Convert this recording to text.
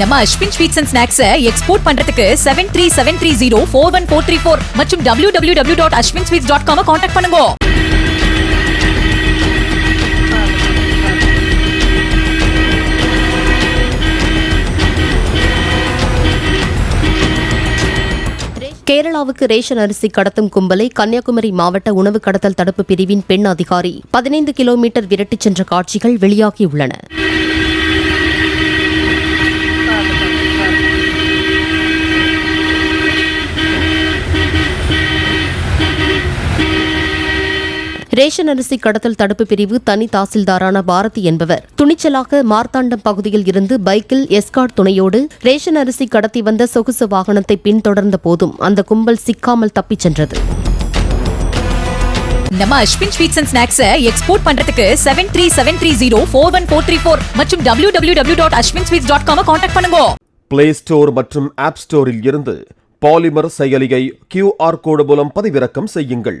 நம்ம Ashwin sweets and snacks export பண்றதுக்கு seven three seven three zero four one four three four மற்றும் W W W dot Ashwin sweets dot com contact பண்ணுங்க. கேரளாவுக்கு ration அரிசி கடத்தும் கும்பலை கன்னியாகுமரி மாவட்ட உணவு கடத்தல் தடுப்பு பிரிவின் பெண் அதிகாரி. பதினைந்து கிலோமீட்டர் விரட்டிச் சென்ற காட்சிகள் வெளியாகியுள்ளன. ரேஷன் அரிசி கடத்தல் தடுப்பு பிரிவு தனி தாசில்தாரான பாரதி என்பவர். துணிச்சலாக மார்த்தாண்டம் பகுதியில் இருந்து பைக்கில் எஸ்கார்ட் துணையோடு ரேஷன் அரிசி கடத்தி வந்த சொகுசு வாகனத்தை பின்தொடர்ந்த போதும் அந்த கும்பல் சிக்காமல் தப்பிச் சென்றது. நம்ம Ashwin sweets and snacks export பண்றதுக்கு seven three seven three zero four one four three four மற்றும் W W W dot Ashwin sweets dot com contact பண்ணுங்க. பிளே ஸ்டோர் மற்றும் ஆப் ஸ்டோரில் இருந்து பாலிமர் செயலியை கியூஆர் கோடு மூலம் பதிவிறக்கம் செய்யுங்கள்.